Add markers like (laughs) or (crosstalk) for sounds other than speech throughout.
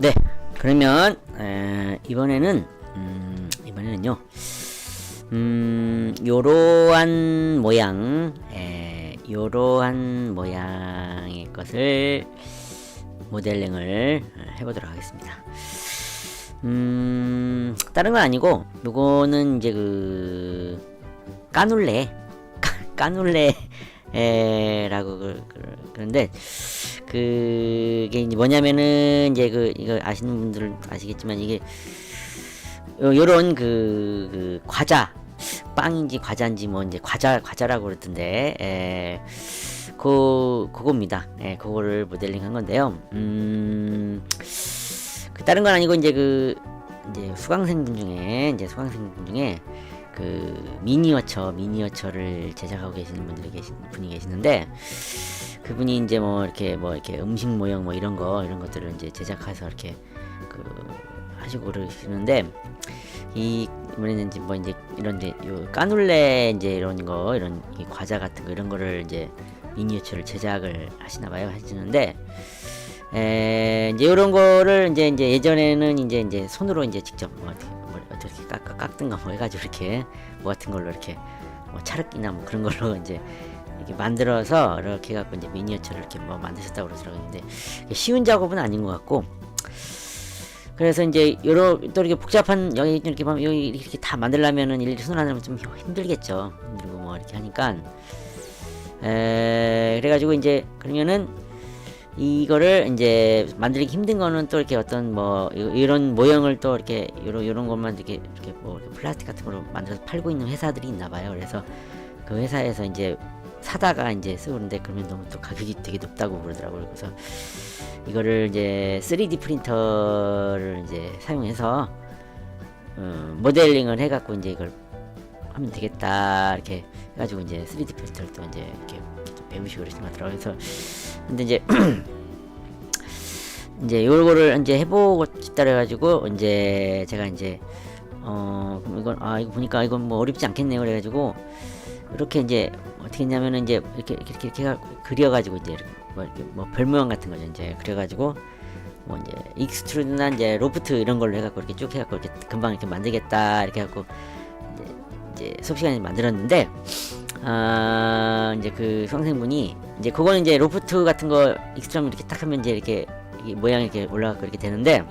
네, 그러면 에, 이번에는 음, 이번에는요. 음, 요러한 모양, 에, 요러한 모양의 것을 모델링을 해보도록 하겠습니다. 음, 다른 건 아니고, 요거는 이제 그, 까눌레, 까눌레, 에 라고 그, 그, 그런데, 그게 이제 뭐냐면은, 이제 그, 이거 아시는 분들은 아시겠지만, 이게, 요, 요런 그, 그, 과자, 빵인지 과자인지 뭐 이제 과자, 과자라고 그러던데, 에, 그, 그겁니다. 예, 그거를 모델링 한 건데요. 음, 그 다른 건 아니고 이제 그 이제 수강생분 중에 이제 수강생분 중에 그 미니어처 미니어처를 제작하고 계시는 분들이 계신 분이 계시는데 그분이 이제 뭐 이렇게 뭐 이렇게 음식 모형 뭐 이런 거 이런 것들을 이제 제작해서 이렇게 그 하시고 그러시는데 이 이번에는 이제 뭐 이제 이런 이제 요 까눌레 이제 이런 거 이런 이 과자 같은 거 이런 거를 이제 미니어처를 제작을 하시나 봐요 하시는데. 에, 이제 이런 거를 이제 이제 예전에는 이제 이제 손으로 이제 직접 뭐 어떻게 뭐 어떻게 깎 깎든가 뭐 해가지고 이렇게 뭐 같은 걸로 이렇게 뭐 차르기나 뭐 그런 걸로 이제 이렇게 만들어서 이렇게 해갖고 이제 미니어처를 이렇게 뭐 만드셨다고 그러더라고요. 근데 쉬운 작업은 아닌 것 같고 그래서 이제 여러 또 이렇게 복잡한 여기 이렇게 보면 여기 이렇게 다 만들려면은 일일이 손을 하면 좀 힘들겠죠. 힘들고 뭐 이렇게 하니까 에 그래가지고 이제 그러면은 이거를 이제 만들기 힘든 거는 또 이렇게 어떤 뭐 이- 이런 모형을 또 이렇게 요런 요런 것만 이렇게 이렇게 뭐 플라스틱 같은 걸로 만들어서 팔고 있는 회사들이 있나 봐요. 그래서 그 회사에서 이제 사다가 이제 쓰고 그러는데 그러면 너무 또 가격이 되게 높다고 그러더라고요. 그래서 이거를 이제 3D 프린터를 이제 사용해서 어, 모델링을 해갖고 이제 이걸 하면 되겠다 이렇게 해가지고 이제 3D 프린터를 또 이제 이렇게 또 배우시고 그러신 것 같더라고요. 그래서 근데 이제 (clears throat) 이제 요거를 이제 해보고 싶다 그래가지고 이제 제가 이제 어 이건 아 이거 보니까 이건 뭐 어렵지 않겠네요. 그래가지고 이렇게 이제 어떻게 했냐면은 이제 이렇게 이렇게 이렇게, 그려가지고 이제 뭐 이렇게 뭐별 모양 같은 거죠. 이제 그래가지고 뭐 이제 익스트루드나 이제 로프트 이런 걸로 해갖고 이렇게 쭉 해갖고 이렇게 금방 이렇게 만들겠다. 이렇게 해갖고 이제 이제 수업 시간에 만들었는데 아 이제 그 수강생분이 이제 그거는 이제 로프트 같은 거 익스트럼 이렇게 딱 하면 이제 이렇게 이 모양이 이렇게 올라가고 이렇게 되는데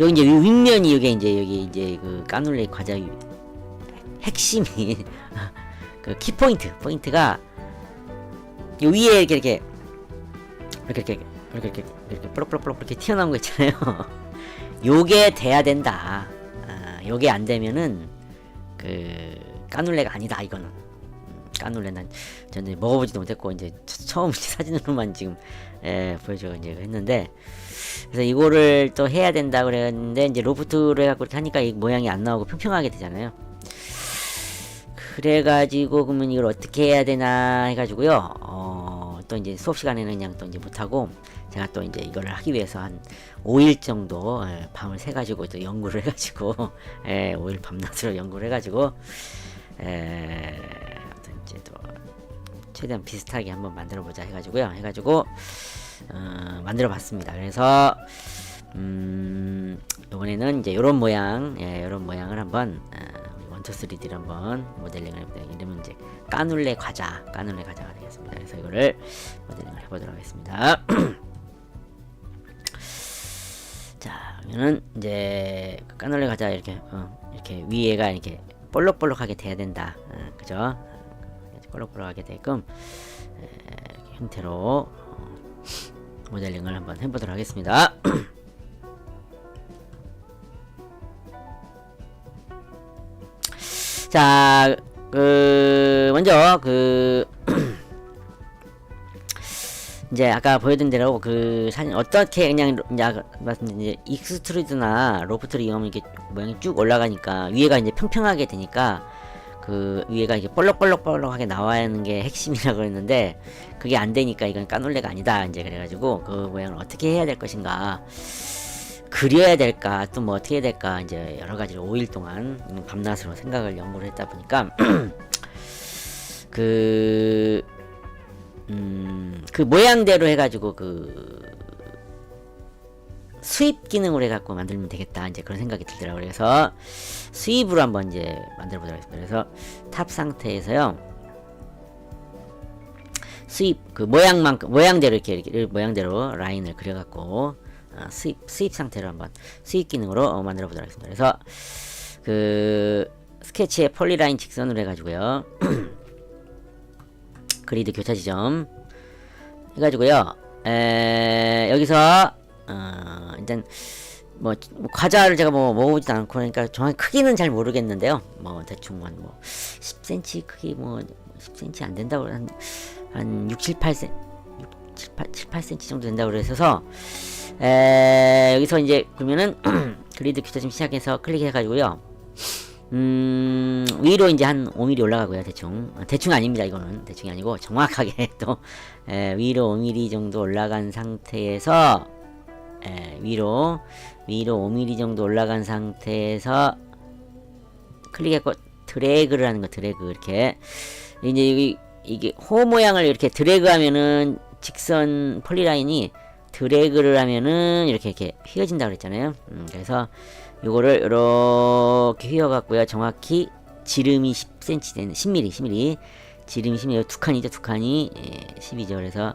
여기 이제 위- 윗면이 여기 이제 여기 이제 그 까눌레 과자 위- 핵심이 (laughs) 그 키포인트 포인트가 요 위에 이렇게 이렇게 이렇게 이렇게 이렇게 이렇게 이렇게 뽀록뽀록뽀록 이렇게 튀어나온 거 있잖아요. (laughs) 요게 돼야 된다. 아, 요게 안 되면은 그 까눌레가 아니다 이거는. 음, 까눌레는 저는 먹어보지도 못했고 이제 처- 처음 사진으로만 지금 예, 보여줘 이제 했는데 그래서 이거를 또 해야 된다 그랬는데 이제 로프트로 해갖고 하니까 이 모양이 안 나오고 평평하게 되잖아요. 그래가지고 그러면 이걸 어떻게 해야 되나 해가지고요. 어, 또 이제 수업 시간에는 그냥 또 이제 못하고 제가 또 이제 이거를 하기 위해서 한 5일 정도 예, 밤을 새가지고 또 연구를 해가지고 (laughs) 예, 5일 밤낮으로 연구를 해가지고 에, 또 최대한 비슷하게 한번 만들어 보자 해가지고요. 해가지고 어, 만들어 봤습니다. 그래서 음, 이번에는 이제 이런 모양, 예, 이런 모양을 한번 어, 우리 원투 3D를 한번 모델링을 해보자. 이러면 이제 까눌레 과자, 까눌레 과자가 되겠습니다. 그래서 이거를 모델링을 해보도록 하겠습니다. (clears throat) 자, 그러면은 이제 그 까눌레 과자 이렇게 어, 이렇게 위에가 이렇게 볼록볼록하게 돼야 된다. 어, 그죠? 어, 볼록볼록하게 되게끔 형태로 어, 모델링을 한번 해보도록 하겠습니다. (clears throat) 자, 그 먼저 그 (clears throat) 이제 아까 보여드린 대로 그 사진 어떻게 그냥 말씀드린 이제 익스트루드나 로프트를 이용하면 이렇게 모양이 쭉 올라가니까 위에가 이제 평평하게 되니까 그 위에가 이게 볼록볼록볼록하게 나와야 하는 게 핵심이라고 했는데 그게 안 되니까 이건 까놀레가 아니다 이제 그래가지고 그 모양을 어떻게 해야 될 것인가 그려야 될까 또 뭐 어떻게 해야 될까 이제 여러 가지를 5일 동안 밤낮으로 생각을 연구를 했다 보니까 (clears throat) 그 음, 그 모양대로 해가지고 그 수입 기능으로 해갖고 만들면 되겠다 이제 그런 생각이 들더라고요. 그래서 수입으로 한번 이제 만들어 보도록 하겠습니다. 그래서 탑 상태에서요. 수입 그 모양만 모양대로 이렇게, 이렇게 모양대로 라인을 그려갖고 어, 수입 수입 상태로 한번 수입 기능으로 어, 만들어 보도록 하겠습니다. 그래서 그 스케치에 폴리라인 직선으로 해가지고요. (clears throat) 그리드 교차 지점 해가지고요. 에, 여기서 어, 일단 뭐, 뭐 과자를 제가 뭐 먹어보지도 않고 그러니까 정확히 크기는 잘 모르겠는데요. 뭐 대충 한뭐 10cm 크기 뭐 10cm 안 된다고 한, 한 6, 7, 8cm 6, 7, 8, 7, 8cm 정도 된다고 그래서 에, 여기서 이제 그러면은 (clears throat) 그리드 규타점 시작해서 클릭해가지고요. 음, 위로 이제 한 5mm 올라가고요, 대충. 아, 대충 아닙니다, 이거는. 대충이 아니고, 정확하게 (laughs) 또, 에, 위로 5mm 정도 올라간 상태에서, 에, 위로, 위로 5mm 정도 올라간 상태에서, 클릭했고, 드래그를 하는 거, 드래그, 이렇게. 이제 여기, 이게, 호 모양을 이렇게 드래그 하면은, 직선 폴리라인이 드래그를 하면은, 이렇게, 이렇게 휘어진다고 그랬잖아요. 음, 그래서, 요거를 이렇게 휘어갖고요. 정확히 지름이 10cm 되는 10mm, 10mm. 지름이 10mm, 두 칸이죠, 두 칸이 예, 10이죠. 그래서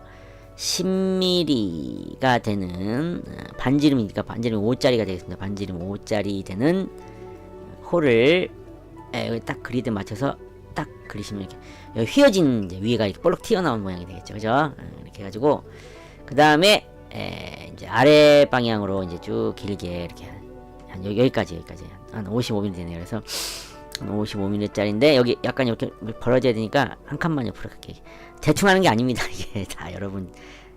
10mm가 되는 어, 반지름이니까 반지름 5짜리가 되겠습니다. 반지름 5짜리 되는 홀을 예, 여기 딱 그리드 맞춰서 딱 그리시면 이렇게 여기 휘어진 위에가 이렇게 볼록 튀어나온 모양이 되겠죠, 그죠? 어, 이렇게 해가지고 그 다음에 이제 아래 방향으로 이제 쭉 길게 이렇게 한 여기, 여기까지 여기까지 한 55mm 되네요. 그래서 한 55mm짜리인데 여기 약간 이렇게 벌어져야 되니까 한 칸만 옆으로 갈게 대충 하는 게 아닙니다. 이게 (laughs) 다 여러분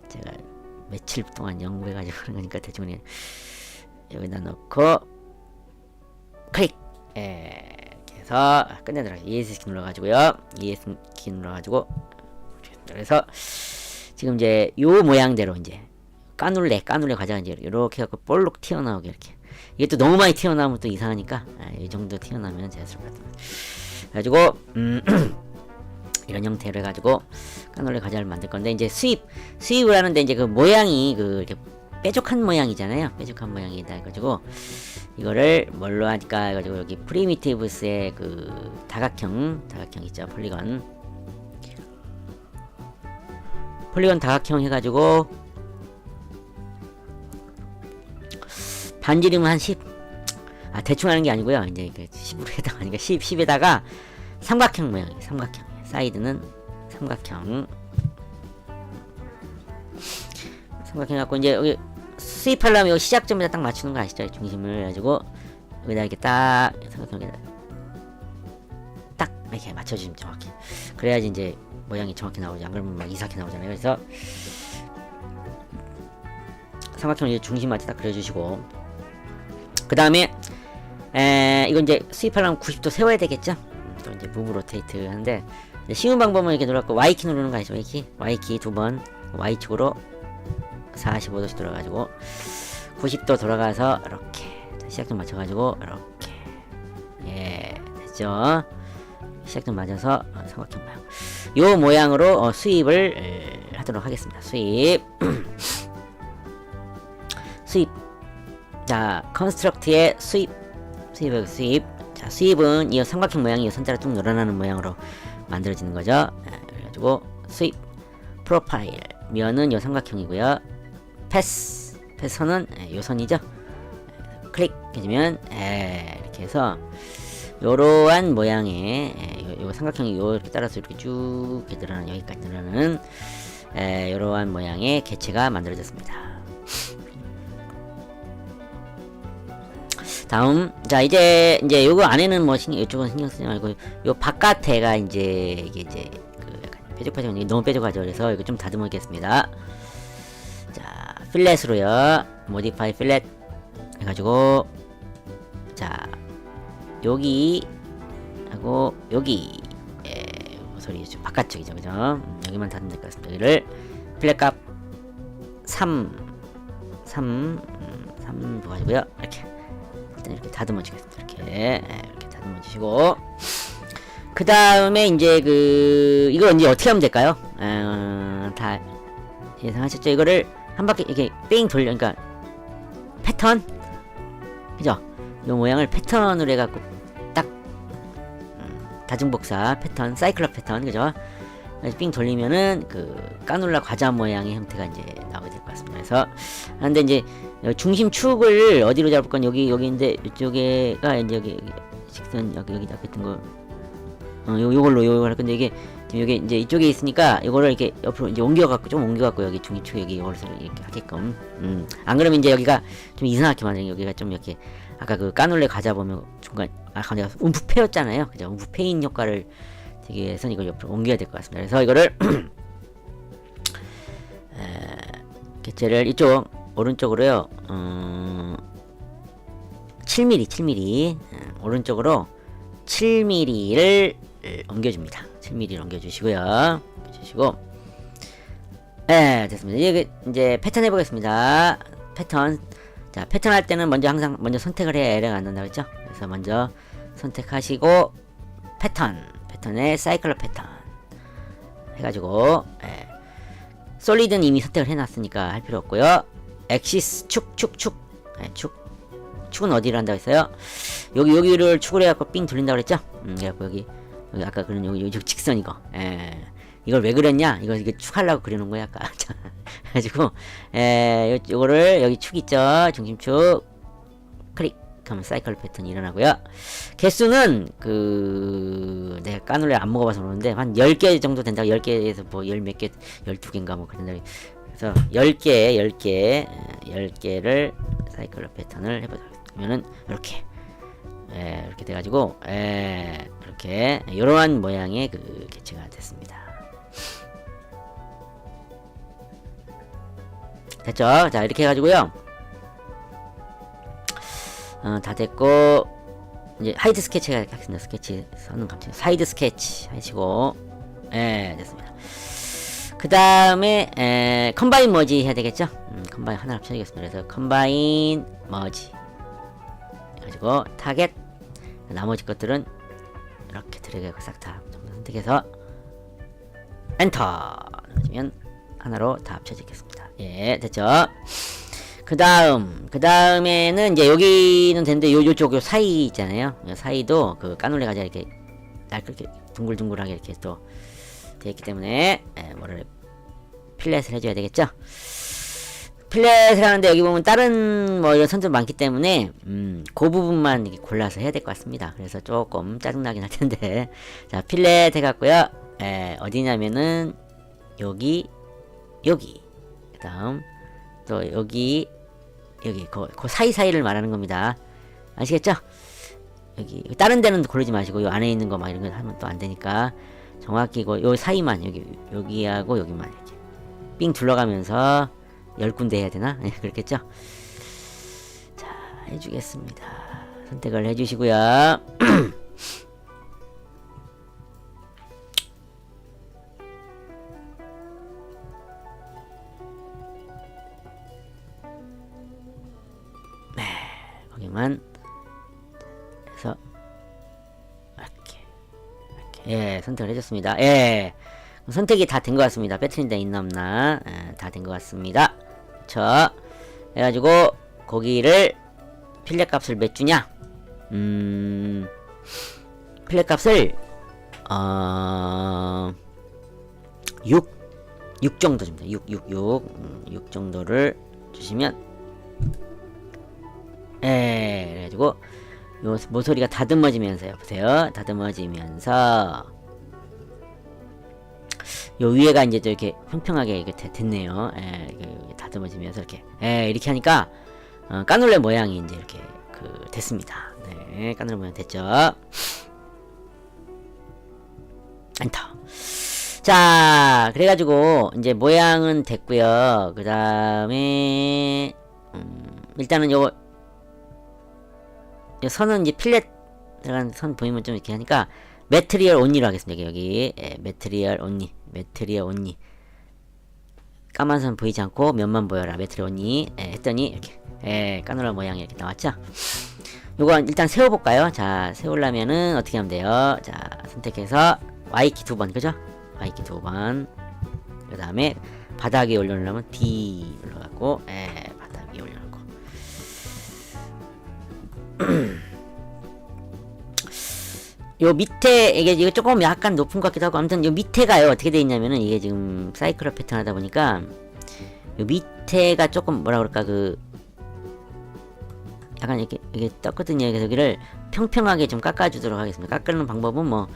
제가 며칠 동안 연구해가지고 그런 거니까 대충 그냥 여기다 넣고 클릭 예, 이렇게 해서 끝내도록 ES 키 눌러가지고요. ES 키 눌러가지고 그래서 지금 이제 요 모양대로 이제 까눌레 까눌레 과자가 이제 이렇게 해갖고 볼록 튀어나오게 이렇게 이게 또 너무 많이 튀어나오면 또 이상하니까 아, 이 정도 튀어나오면 자연스러울 것 같아요. 그래가지고 음, (clears throat) 이런 형태로 해가지고 까놀레 과자를 만들 건데 이제 수입 수입을 하는데 이제 그 모양이 그 뾰족한 모양이잖아요. 뾰족한 모양이다 해가지고 이거를 뭘로 할까 해가지고 여기 프리미티브스의 그 다각형 다각형 있죠 폴리건 폴리건 다각형 해가지고 반지름은 한 10. 아, 대충 하는 게 아니고요. 이제 이게 10으로 해당하니까 10, 10에다가 삼각형 모양이에요. 삼각형. 사이드는 삼각형. 삼각형 갖고 이제 여기 수입하려면 요 시작점에다 딱 맞추는 거 아시죠? 중심을 해가지고 여기다 이렇게 딱 삼각형에다 딱 이렇게 맞춰주시면 정확히. 그래야지 이제 모양이 정확히 나오지. 안 그러면 막 이상하게 나오잖아요. 그래서 삼각형 이제 중심 맞게 딱 그려주시고 그 다음에 에 이건 이제 수입하려면 90도 세워야 되겠죠 음, 또 이제 무브 로테이트 하는데 쉬운 방법은 이렇게 눌렀고 Y키 누르는 거 아시죠? Y키 Y키 두 번. Y축으로 45도씩 돌아가지고 90도 돌아가서 이렇게 시작점 맞춰가지고 이렇게. 예 됐죠? 시작점 맞아서 어, 삼각형 모양 요 모양으로 어, 수입을 에, 하도록 하겠습니다. 수입. (clears throat) 수입. 자 컨스트럭트의 수입. 수입 수입. 자 수입은 이 삼각형 모양이 선자로 쭉 늘어나는 모양으로 만들어지는 거죠. 예, 그래가지고 수입 프로파일. 면은 요 삼각형이고요. 패스. 패스선은 예, 요 선이죠. 예, 클릭 해주면 예, 이렇게 해서 요러한 모양의 요, 요 삼각형이 요렇게 따라서 이렇게 쭉 이렇게 늘어나는 여기까지 늘어나는 에, 요러한 모양의 개체가 만들어졌습니다 다음. 자 이제 이제 요거 안에는 뭐 신경 이쪽은 신경 쓰지 말고 요 바깥에가 이제 이게 이제 그 약간 뾰족뾰족 너무 뾰족하죠. 그래서 이거 좀 다듬어겠습니다. 자 필렛으로요. 모디파이 필렛 해가지고 자 여기 하고 여기. 예, 소리 좀 바깥쪽이죠. 그죠? 음, 여기만 닫으면 될것 같습니다. 여기를 필렛 값 3 3 음, 3 도와주고요. 이렇게 일단 이렇게 다듬어 주겠습니다. 이렇게 예, 이렇게 다듬어 주시고 그 다음에 이제 그 이거 이제 어떻게 하면 될까요? 어, 다 예상하셨죠? 이거를 한 바퀴 이렇게 뺑 돌려, 그러니까 패턴 그죠? 이 모양을 패턴으로 해갖고 딱 음, 다중복사 패턴 사이클럽 패턴 그죠? 삥 돌리면은 그 까놀라 과자 모양의 형태가 이제 나오게 될 것 같습니다. 그래서 근데 이제 중심 축을 어디로 잡을 건 여기 여기인데 이쪽에가 이제 여기, 여기 직선 여기 여기 있던 거. 어, 요, 요걸로 요걸 할 건데 이게 지금 여기 이제 이쪽에 있으니까 이거를 이렇게 옆으로 이제 옮겨갖고 좀 옮겨갖고 여기 중위축 여기 이걸 이렇게 하게끔. 음. 안 그러면 이제 여기가 좀 이상하게 만드는 여기가 좀 이렇게 아까 그 까놀레 과자 보면 중간 아 과자 움프 패였잖아요. 그죠? 움프 패인 효과를 되기 위해서는 이걸 옆으로 옮겨야 될 것 같습니다. 그래서 이거를 (clears throat) 에, 개체를 이쪽 오른쪽으로요 어, 7mm 7mm 음, 오른쪽으로 7mm를 옮겨줍니다. 7mm를 옮겨주시고요. 옮겨주시고, 네, 됐습니다. 이제, 그, 이제 패턴 해보겠습니다. 패턴. 자, 패턴 할 때는 먼저 항상 먼저 선택을 해야 에러가 안 난다고 했죠? 그래서 먼저 선택하시고, 패턴. 패턴에 사이클럽 패턴. 해가지고, 예. 솔리드는 이미 선택을 해놨으니까 할 필요 없고요. 엑시스 축, 축, 축. 예, 축. 축은 어디를 한다고 했어요? 여기 여기를 축을 해갖고 삥 돌린다고 그랬죠? 음, 그래갖고 여기 여기 아까 그런 여기 직선 이거. 예. 이걸 왜 그랬냐? 이거 이게 축하려고 그려놓은 거야 아까. (laughs) 자, 그래가지고 에 요, 요거를 여기 축 있죠? 중심축 클릭. 하면 사이클 패턴이 일어나고요. 개수는 그 내가 까놀레 안 먹어봐서 그러는데 한 10개 정도 된다. 10개에서 뭐열몇 개, 12개인가 뭐 그런다. 그래서 10개, 10개, 10개를 사이클 패턴을 해보도록 그러면은 이렇게 예, 이렇게 돼가지고 예, 이렇게 이러한 모양의 그 개체가 됐습니다. 됐죠? 자 이렇게 해가지고요. 어, 다 됐고 이제 하이드 스케치가 하겠습니다. 스케치 선은 감지 사이드 스케치 하시고 예 됐습니다. 그 다음에 에, 컴바인 머지 해야 되겠죠? 음, 컴바인 하나 합쳐야겠습니다. 그래서 컴바인 머지 그리고 타겟 나머지 것들은 이렇게 드래그하고 싹다 선택해서 엔터 누르면 하나로 다 합쳐지겠습니다. 예 됐죠? 그 다음 그 다음에는 이제 여기는 되는데 요 요쪽 요 사이 있잖아요. 요 사이도 그 까놀레 가자 이렇게 날그렇게 둥글둥글하게 이렇게 또 되어 있기 때문에 예, 뭐를 필렛을 해줘야 되겠죠. 필렛을 하는데 여기 보면 다른 뭐 이런 선들 많기 때문에 음, 그 부분만 골라서 해야 될 것 같습니다. 그래서 조금 짜증나긴 할 텐데 (laughs) 자 필렛 해갖고요. 에, 어디냐면은 여기 여기 그다음 또 여기 여기 그, 그 사이사이를 말하는 겁니다. 아시겠죠? 여기 다른 데는 고르지 마시고 요 안에 있는 거 막 이런 거 하면 또 안 되니까 정확히 그요 사이만 여기 여기하고 여기만 이렇게 삥 둘러가면서 열 군데 해야 되나? 네, 그렇겠죠? 자, 해주겠습니다. 선택을 해주시고요. 선택을 해줬습니다. 예. 선택이 다 된 것 같습니다. 배터리인데 있나 없나 예, 다된 것 같습니다. 자, 해가지고 거기를 필렛 값을 몇 주냐? 음, 필렛 값을 어, 6, 6 정도 줍니다. 6, 6, 6, 음, 6 정도를 주시면 예, 그래가지고 요 모서리가 다듬어지면서요. 보세요. 다듬어지면서 요 위에가 이제 이렇게 평평하게 이렇게 됐네요. 예, 이렇게 다듬어지면서 이렇게 예, 이렇게 하니까 어, 까놀레 모양이 이제 이렇게 그 됐습니다. 네, 까놀레 모양 됐죠. 엔터. 자, 그래가지고 이제 모양은 됐고요. 그 다음에 음, 일단은 요거 요 선은 이제 필렛 들어간 선 보이면 좀 이렇게 하니까 매트리얼 온리로 하겠습니다. 여기 예, 매트리얼 온리, 매트리얼 온리. 까만 선 보이지 않고 면만 보여라. 매트리얼 온리 예, 했더니 이렇게 예, 까노라 모양이 이렇게 나왔죠. 요거 일단 세워볼까요? 자, 세우려면은 어떻게 하면 돼요? 자, 선택해서 Y키 두 번, 그죠? Y키 두 번. 그 다음에 바닥에 올려놓으려면 D 눌러갖고, 예, 바닥 위에 올려놓고. (clears throat) 요 밑에 이게 이거 조금 약간 높은 것 같기도 하고 아무튼 요 밑에가요 어떻게 돼 있냐면은 이게 지금 사이클럽 패턴 하다 보니까 요 밑에가 조금 뭐라 그럴까 그 약간 이렇게 이게 떴거든요. 그래서 여기를 평평하게 좀 깎아주도록 하겠습니다. 깎는 방법은 뭐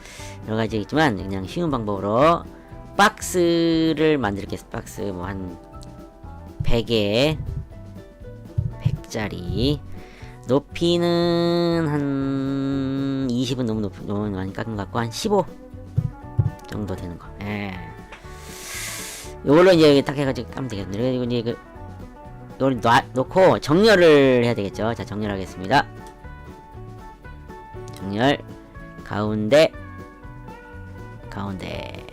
여러 가지 있지만 그냥 쉬운 방법으로 박스를 만들겠습니다. 박스 뭐 한 100에 100짜리 높이는 한 20은 너무 높 너무 많이 깎은 것 같고 한 15 정도 되는 거. 예. 요걸로 이제 딱 해가지고 까면 되겠네요. 그리고 이제 그 이걸 놔, 놓고 정렬을 해야 되겠죠. 자, 정렬하겠습니다. 정렬 가운데 가운데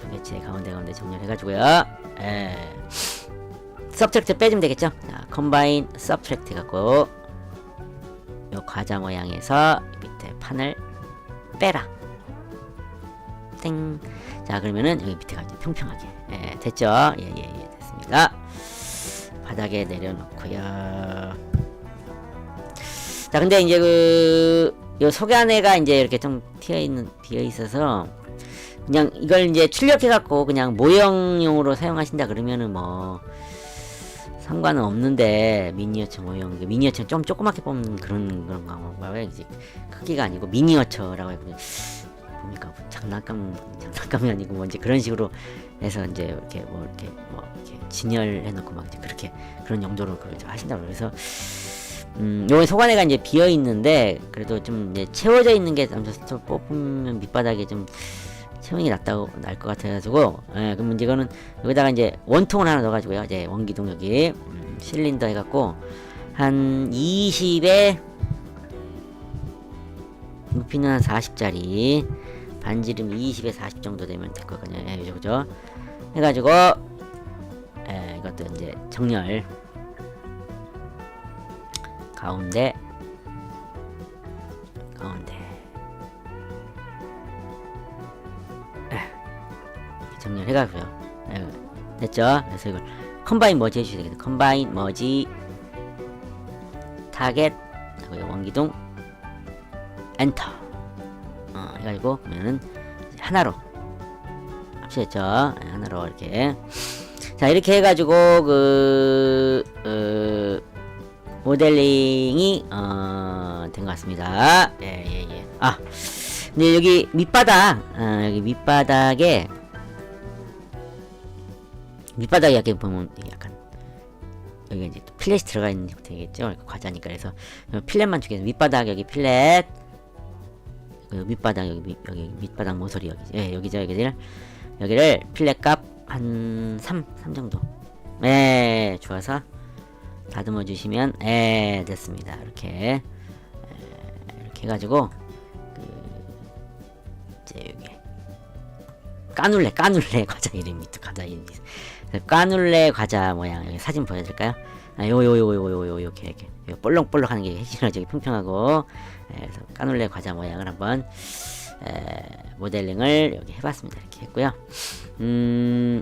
도대체 가운데 가운데 정렬해가지고요. 에 서브트랙트 빼주면 되겠죠. 자, 컴바인 서브트랙트 갖고 요 과자 모양에서 밑에 판을 빼라. 땡. 자, 그러면은 여기 밑에가 이제 평평하게 예, 됐죠. 예, 예, 예, 됐습니다. 바닥에 내려놓고요. 자, 근데 이제 그, 요 속안에가 이제 이렇게 좀 튀어 있는, 비어 있어서, 그냥 이걸 이제 출력해 갖고 그냥 모형용으로 사용하신다 그러면은 뭐, 상관은 없는데, 미니어처 모형, 그 미니어처 좀 조그맣게 뽑는 그런, 그런 건가요? 이제 크기가 아니고 미니어처라고 해요. 보니까 뭐 장난감, 장난감이 아니고 뭐 이제 그런 식으로 해서 이제 이렇게 뭐 이렇게 뭐 이렇게 진열해 놓고 막 이제 그렇게 그런 용도로 그걸 하신다고 그래서 음 요번 소관에가 이제 비어 있는데 그래도 좀 이제 채워져 있는 게 남자스토 뽑으면 밑바닥에 좀 게 낫다고 날 것 같아가지고 예 그럼 이거는 여기다가 이제 원통을 하나 넣어가지고요 이제 원기둥 여기 음, 실린더 해갖고 한 20에 높이는 한 40짜리 반지름 20에 40 정도 되면 될 거거든요. 예, 그죠, 그죠? 해가지고, 예, 이것도 이제 정렬. 가운데, 가운데. 정렬해 가고요. 예, 됐죠? 그래서 이걸 컴바인 머지 해주셔야 되겠다. 컴바인 머지, 타겟, 하고 원기둥, 엔터. 어, 해가지고 이제 하나로 합치겠죠. 네, 하나로 이렇게 자 이렇게 해가지고 그 어, 모델링이 어, 된 것 같습니다. 예예 예, 예. 아 근데 여기 밑바닥 어, 여기 밑바닥에 밑바닥에 이렇게 보면 약간 여기 이제 또 필렛이 들어가 있는 형태겠죠. 과자니까. 그래서 필렛만 주겠습 밑바닥 여기 필렛 그 밑바닥 여기 밑, 여기 밑바닥 모서리 여기. 예 여기죠 여기를 여기를 필렛 값 한 3, 3 정도. 예 좋아서 다듬어 주시면 예 됐습니다. 이렇게. 예, 이렇게 해가지고 그 이제 여기 까눌레 까눌레 과자 (laughs) 이름입니다 과자 이름이 까눌레 과자 모양 여기 사진 보여드릴까요? 아, 요, 요, 요, 요, 요, 요, 이렇게, 이렇게. 요 볼록볼록 하는 게 핵심이라 저기 평평하고, 에, 그래서 까눌레 과자 모양을 한번, 에, 모델링을 여기 해봤습니다. 이렇게 했고요. 음,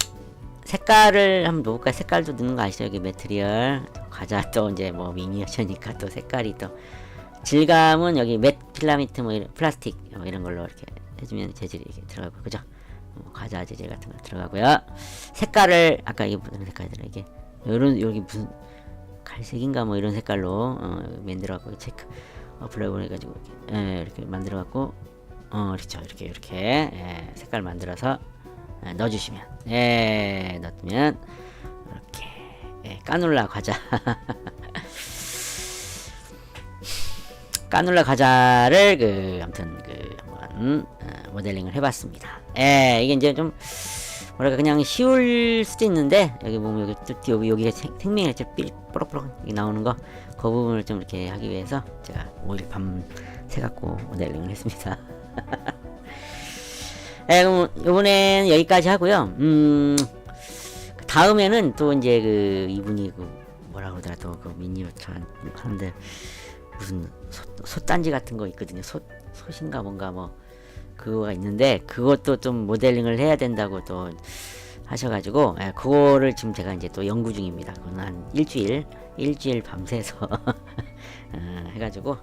색깔을 한번 놓을까요? 색깔도 넣는 거 아시죠? 여기 매트리얼. 과자 또 이제 뭐 미니어처니까 또 색깔이 또. 질감은 여기 맷 필라미트 뭐 이런, 플라스틱 뭐 이런 걸로 이렇게 해주면 재질이 이렇게 들어가고, 그죠? 뭐 과자 재질 같은 거 들어가고요. 색깔을, 아까 이게 무슨 색깔이더라, 이게. 요런, 여기 무슨, 갈색인가 뭐 이런 색깔로 어, 만들어 갖고 체크 어플라이 해가지고 이렇게, 예, 이렇게 만들어 갖고 어 그렇죠 이렇게 이렇게 예, 색깔 만들어서 예, 넣어주시면 예 넣으면 이렇게 예, 까눌라 과자 (laughs) 까눌라 과자를 그 아무튼 그 한번 어, 모델링을 해봤습니다. 예 이게 이제 좀 뭐랄까 그냥 쉬울 수도 있는데 여기 보면 여기 또 여기 여기가 생- 생명이 이렇게 나오는 거 그 부분을 좀 이렇게 하기 위해서 제가 5일 밤 새 갖고 모델링을 했습니다. (laughs) 예, 그럼 이번엔 여기까지 하고요. 음 다음에는 또 이제 그 이분이 그 뭐라 그러더라 또그 미니어처 하는데 무슨 소, 솥단지 같은 거 있거든요. 솥 솥인가 뭔가 뭐 그거가 있는데 그것도 좀 모델링을 해야 된다고 또 하셔가지고 예, 그거를 지금 제가 이제 또 연구 중입니다. 그건 한 일주일 일주일 밤새서 (laughs) 어, 해가지고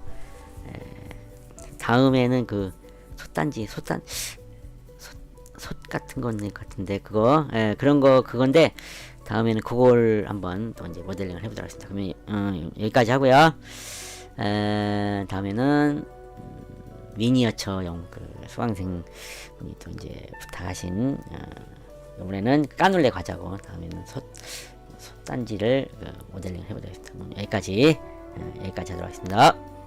예, 다음에는 그 솥단지 솥단 솥, 솥 같은 건 같은데 그거 예, 그런 거 그건데 다음에는 그걸 한번 또 이제 모델링을 해보도록 하겠습니다. 그러면 어, 여기까지 하고요. 에, 다음에는 음, 미니어처용 그 수강생 분이 또 이제 부탁하신 어, 이번에는 까눌레 과자고 다음에는 솥 솥단지를 그 모델링 해보도록 하겠습니다. 여기까지 어, 여기까지 하도록 하겠습니다.